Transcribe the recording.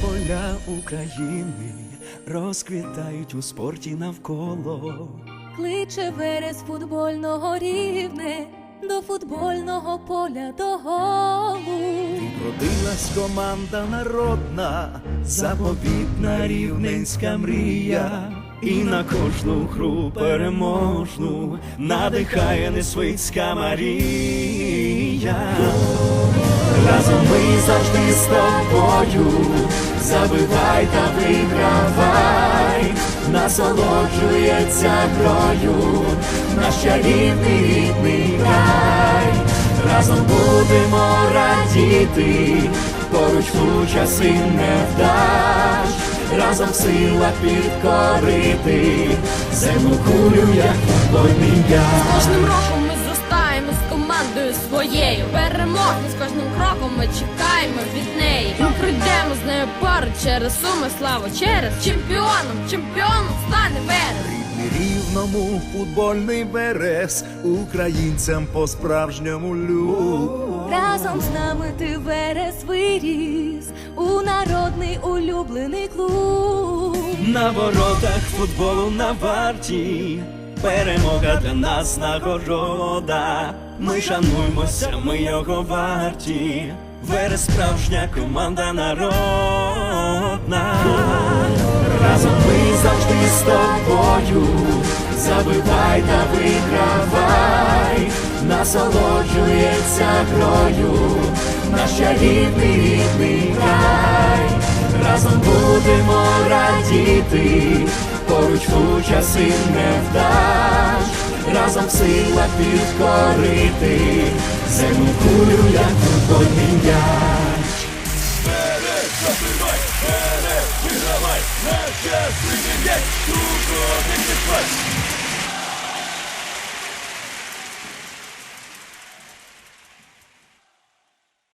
поля України розквітають у спорті навколо. Кличе верес футбольного рівне до футбольного поля до голу. Родилась команда народна, заповітна рівненська мрія. І на кожну гру переможну надихає Несвицька Марія. Ми завжди з тобою, забивай та вигравай, насолоджується грою, наш чарівний рідний край. Разом будемо радіти, поруч у часи невдач, разом сила підкорити, земну кулю, як футбольний м'яч. Кожним роком своєю. Перемоги з кожним кроком ми чекаємо від неї. Ми пройдемо з нею пару через суми славу, через чемпіоном, чемпіоном стане верес. Рівному футбольний верес українцям по справжньому люб. Разом з нами ти верес виріс у народний улюблений клуб. На воротах футболу на варті, перемога для нас нагорода. Ми шануймося, ми його варті. Верес справжня команда народна. Разом ми завжди з тобою. Забивай та вигравай, насолоджується грою, наш чарівний рідний край. Разом будемо радіти, поруч у часи невдач, разом сила підкорити, землю кулю, як футбольний м'яч. Вперед, забивай, вперед, вигравай, тут один відпад,